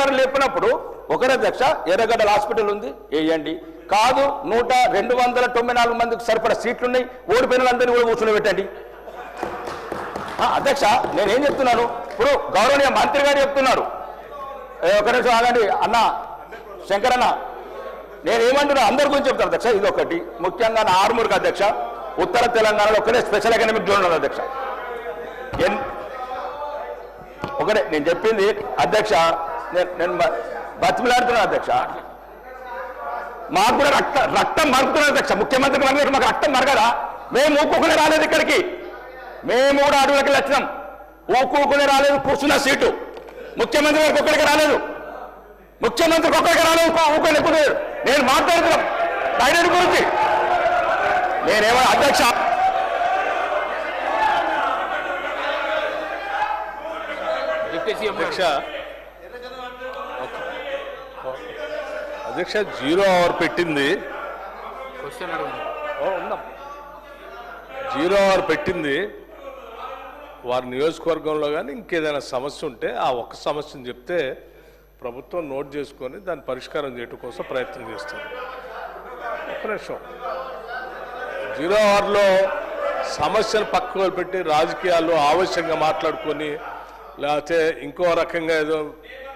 గారు లేపినప్పుడు ఒకరే అధ్యక్ష ఎర్రగడ్డల హాస్పిటల్ ఉంది వేయండి. కాదు నూట రెండు వందల తొంభై నాలుగు మందికి సరిపడా సీట్లు ఉన్నాయి ఓడిపోయిన వాళ్ళందరినీ కూడా కూర్చొని పెట్టండి. అధ్యక్ష నేనేం చెప్తున్నాను? ఇప్పుడు గౌరవనీయ మంత్రి గారు చెప్తున్నారు. ఒక నిమిషం ఆగండి. అన్న శంకరన్న నేనేమంటున్నా? అందరి గురించి చెప్తాను అధ్యక్ష ఇది ఒకటి ముఖ్యంగా నా ఆర్మూర్కి అధ్యక్ష ఉత్తర తెలంగాణలో ఒకటే స్పెషల్ ఎకనామిక్ జోన్ ఉన్నది అధ్యక్ష. ఒకటే నేను చెప్పింది అధ్యక్ష నేను నేను అధ్యక్ష. మాకు కూడా రక్త రక్తం మరుగుతున్నది అధ్యక్ష. ముఖ్యమంత్రికి మరగదు మాకు రక్తం మరగదా? మేము ఊపుకునే రాలేదు ఇక్కడికి. మేము కూడా అడవులకి వచ్చినాం ఊపుకునే రాలేదు కూర్చున్న సీటు. ముఖ్యమంత్రి గారికి ఒక్కడికి రాలేదు. ముఖ్యమంత్రికి ఒక్కడికి రాలేదు ఊకొని ఎక్కువ నేను మాట్లాడుతున్నాం ఆయన గురించి నేనేమో అధ్యక్ష? డిప్యూటీ సీఎం అధ్యక్ష జీరో అవర్ పెట్టింది. జీరో అవర్ పెట్టింది. వారి నియోజకవర్గంలో కానీ ఇంకేదైనా సమస్య ఉంటే ఆ ఒక్క సమస్యను చెప్తే ప్రభుత్వం నోట్ చేసుకొని దాన్ని పరిష్కారం చేయడం కోసం ప్రయత్నం చేస్తుంది. ఒక్క నిమిషం. జీరో అవర్లో సమస్యను పక్కకు పెట్టి రాజకీయాల్లో ఆవశ్యంగా మాట్లాడుకొని లేకపోతే ఇంకో రకంగా ఏదో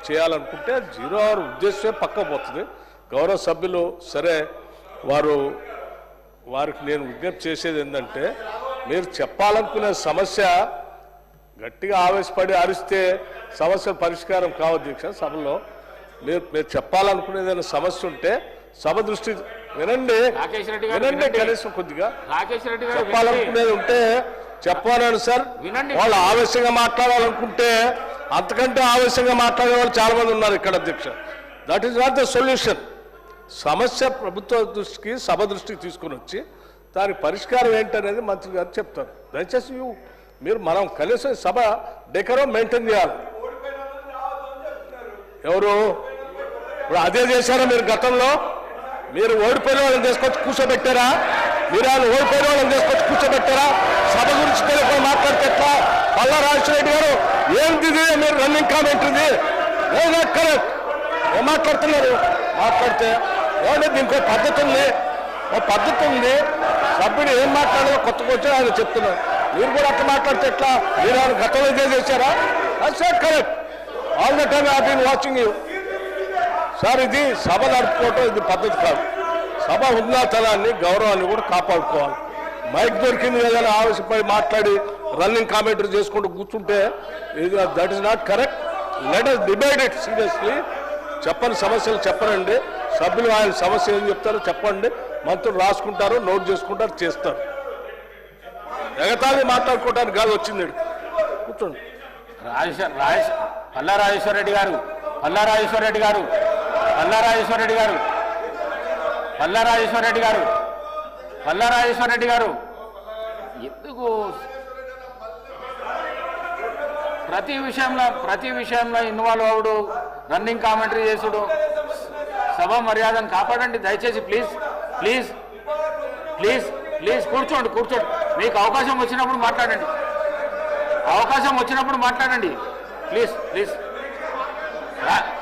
చేయాలనుకుంటే జీరో అవర్ ఉద్దేశమే పక్క పోతుంది గౌరవ సభ్యులు సరే వారు వారికి నేను విజ్ఞప్తి చేసేది ఏంటంటే మీరు చెప్పాలనుకునే సమస్య గట్టిగా ఆవేశపడి అరిస్తే సమస్య పరిష్కారం కావు దీక్ష సభలో మీరు మీరు చెప్పాలనుకునేది ఏదైనా సమస్య ఉంటే సభ దృష్టి వినండి వినండి. కనీసం కొద్దిగా. చెప్పాలనుకునేది ఉంటే చెప్పాలని సార్. వాళ్ళు ఆవేశంగా మాట్లాడాలనుకుంటే అంతకంటే ఆవేశంగా మాట్లాడే వాళ్ళు చాలా మంది ఉన్నారు ఇక్కడ అధ్యక్ష. That is not the solution సమస్య ప్రభుత్వ దృష్టికి సభ దృష్టికి తీసుకొని వచ్చి దానికి పరిష్కారం ఏంటనేది మంత్రి గారు చెప్తారు. దయచేసి మీరు మనం కనీసం సభ డెకరం మెయింటైన్ చేయాలి. ఎవరు? ఇప్పుడు అదే చేశారా మీరు గతంలో? మీరు ఓడిపోయిన వాళ్ళని తీసుకొచ్చి కూర్చోబెట్టారా? మీరు వాళ్ళు ఓడిపోయిన వాళ్ళని తీసుకొచ్చి కూర్చోబెట్టారా? సభ గురించి తెలియకుండా మాట్లాడితే ఎట్లా? పల్లా రాజశేఖర గారు ఏంది మీరు రన్నింగ్ కామెంట్ ఉంది కరెక్ట్ ఏం మాట్లాడుతున్నారు? మాట్లాడితే ఏమంటే దీనికి పద్ధతి ఉంది. ఓ పద్ధతి ఉంది. సభ్యుడు ఏం మాట్లాడాలో కొత్త వచ్చి ఆయన చెప్తున్నారు. మీరు కూడా అట్లా మాట్లాడితే ఎట్లా? మీరు ఆయన గతంలో ఇదే చేశారా? Correct all the time I been watching you sir ఇది సభ నడుపుకోవటం ఇది పద్ధతి కాదు. సభ ఉన్నతనాన్ని గౌరవాన్ని కూడా కాపాడుకోవాలి. మైక్ దొరికింది ఏదైనా ఆవేశపడి మాట్లాడి రన్నింగ్ కామెంటరీ చేసుకుంటూ కూర్చుంటే ఇది that is not correct let us debate it seriously చెప్పని సమస్యలు చెప్పనండి సభ్యులు ఆయన సమస్య ఏం చెప్తారో చెప్పండి. మంత్రులు రాసుకుంటారు నోట్ చేసుకుంటారు చేస్తారు. ఎగతాళి మాట్లాడుకోవడానికి కాదు వచ్చింది కూర్చోండి. రాజేశ్వర రాజేశ్వర పల్లా రాజేశ్వర రెడ్డి గారు పల్లా రాజేశ్వర రెడ్డి గారు పల్లా రాజేశ్వర రెడ్డి గారు. పల్లా రాజేశ్వర రెడ్డి గారు. పల్లా రాజేశ్వర రెడ్డి గారు. ఎందుకు ప్రతి విషయంలో ప్రతి విషయంలో ఇన్వాల్వ్ అవుడు రన్నింగ్ కామెంటరీ చేసుడు. సభ మర్యాదను కాపాడండి దయచేసి ప్లీజ్ ప్లీజ్ ప్లీజ్ ప్లీజ్ కూర్చోండి కూర్చోండి. మీకు అవకాశం వచ్చినప్పుడు మాట్లాడండి. అవకాశం వచ్చినప్పుడు మాట్లాడండి. Please please.